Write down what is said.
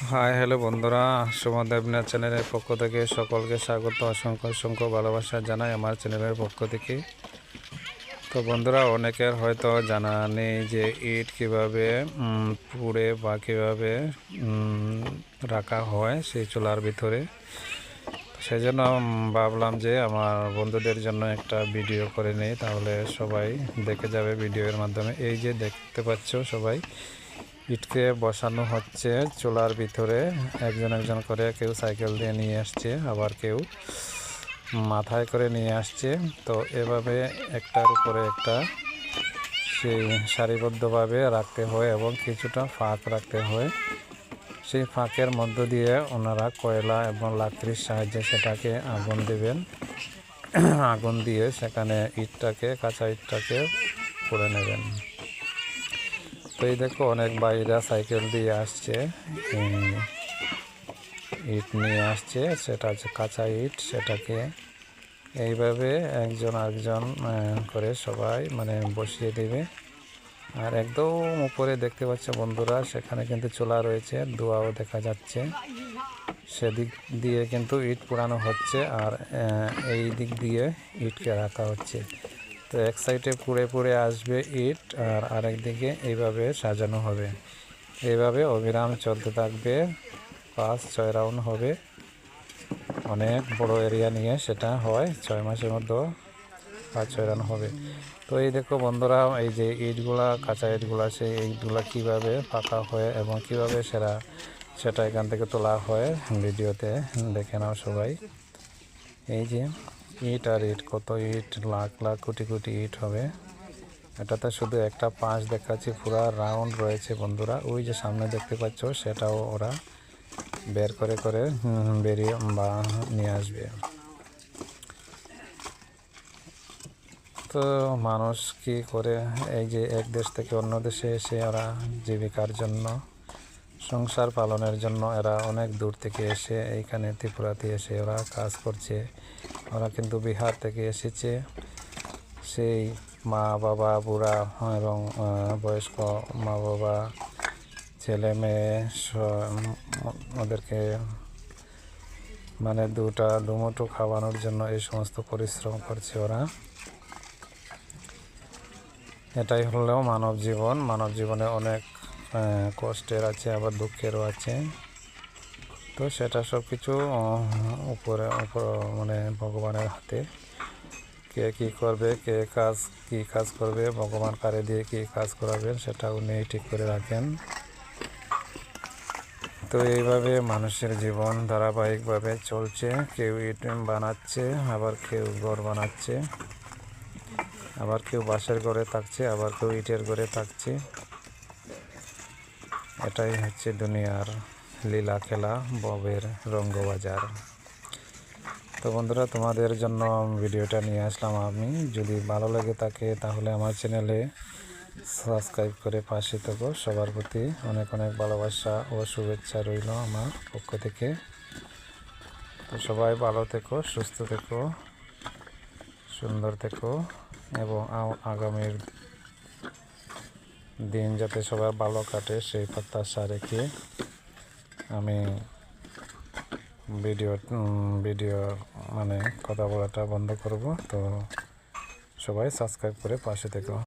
High, hello বন্ধুরা সুমন দেবনাথ চ্যানেলের পক্ষ থেকে সকলকে স্বাগত। অসংখ্য অসংখ্য ভালোবাসা জানাই আমার চ্যানেলের পক্ষ থেকে। তো বন্ধুরা, অনেকের হয়তো জানা নেই যে ইট কীভাবে পুড়ে বা কীভাবে রাখা হয় সেই চুলার ভিতরে। সেই জন্য ভাবলাম যে আমার বন্ধুদের জন্য একটা ভিডিও করে নেই, তাহলে সবাই দেখে যাবে ভিডিওর মাধ্যমে। এই যে দেখতে পাচ্ছ সবাই ইটকে বসানো হচ্ছে চুলার ভিতরে। একজন একজন করে কেউ সাইকেল দিয়ে নিয়ে আসছে, আবার কেউ মাথায় করে নিয়ে আসছে। তো এভাবে একটার উপরে একটা সেই সারিবদ্ধভাবে রাখতে হয় এবং কিছুটা ফাঁক রাখতে হয়। সেই ফাঁকের মধ্য দিয়ে ওনারা কয়লা এবং লাকড়ির সাহায্যে সেটাকে আগুন দেবেন। আগুন দিয়ে সেখানে ইটটাকে, কাঁচা ইটটাকে করে নেবেন। তো এই দেখো অনেক বাইরা সাইকেল দিয়ে আসছে। ইট নিয়ে আসছে, সেটা হচ্ছে কাঁচা ইট, সেটাকে এইভাবে একজন আরেকজন করে সবাই মানে বসিয়ে দেবে। আর একদম উপরে দেখতে পাচ্ছ বন্ধুরা, সেখানে কিন্তু চোলা রয়েছে, দোয়াও দেখা যাচ্ছে। সেদিক দিয়ে কিন্তু ইট পোড়ানো হচ্ছে, আর এই দিক দিয়ে ইটকে রাখা হচ্ছে। তো এক সাইডে পুড়ে পুড়ে আসবে ইট আর আরেক দিকে এইভাবে সাজানো হবে। এইভাবে অবিরাম চলতে থাকবে। পাঁচ, ছয় রাউন্ড হবে। অনেক বড় এরিয়া নিয়ে সেটা হয়। ছয় মাসের মধ্যে পাঁচ, ছয় রান হবে। তো এই দেখো বন্ধুরা, এই যে ইটগুলা, কাঁচা ইটগুলা সেই ইটগুলা কীভাবে পাকা হয় এবং কীভাবে সেরা, সেটা এখান থেকে তোলা হয় ভিডিওতে দেখে নাও সবাই। এই যে ইট আর ইট, কত ইট, লাখ লাখ কোটি কোটি ইট হবে। এটাতে শুধু একটা পাঁচ দেখাচ্ছি, পুরা রাউন্ড রয়েছে বন্ধুরা। ওই যে সামনে দেখতে পাচ্ছ, সেটাও ওরা বের করে করে বেরিয়ে বা নিয়ে আসবে। তো মানুষ কি করে, এই যে এক দেশ থেকে অন্য দেশে এসে ওরা জীবিকার জন্য, সংসার পালনের জন্য এরা অনেক দূর থেকে এসে এইখানে ত্রিপুরাতে এসে ওরা কাজ করছে। ওরা কিন্তু বিহার থেকে এসেছে। সেই মা, বাবা, বুড়া এবং বয়স্ক মা বাবা ছেলে মেয়ে ওদেরকে মানে দুটা দুমুঠো খাওয়ানোর জন্য এই সমস্ত পরিশ্রম করছে ওরা। এটাই হলো মানব জীবন। মানব জীবনে অনেক কষ্টের আছে, আবার দুঃখেরও আছে। তো সেটা সব কিছু উপরে, উপর মানে ভগবানের হাতে। কে কি করবে, কে কাজ, কি কাজ করবে, ভগবান কারে দিয়ে কি কাজ করাবেন, সেটা উনি ঠিক করে রাখেন। তো এইভাবে মানুষের জীবন ধারাবাহিকভাবে চলছে। কেউ ইট বানাচ্ছে, আবার কেউ ঘর বানাচ্ছে। আবার কেউ বাঁশের ঘরে থাকছে, আবার কেউ ইটের ঘরে থাকছে। এটাই হচ্ছে দুনিয়ার লীলা খেলা, ববের রঙ্গবাজার। তো বন্ধুরা, তোমাদের জন্য ভিডিওটা নিয়ে আসলাম আমি। যদি ভালো লাগে থাকে, তাহলে আমার চ্যানেলে সাবস্ক্রাইব করে পাশে থেকো। সবার প্রতি অনেক অনেক ভালোবাসা ও শুভেচ্ছা রইল আমার পক্ষ থেকে। তো সবাই ভালো থেকো, সুস্থ থেকো, সুন্দর থেকো, এবং আগামীর দিন যাতে সবার ভালো কাটে, সেই প্রত্যাশা রেখে আমি ভিডিও ভিডিও মানে কথা বলাটা বন্ধ করব। তো সবাই সাবস্ক্রাইব করে পাশে থেকো।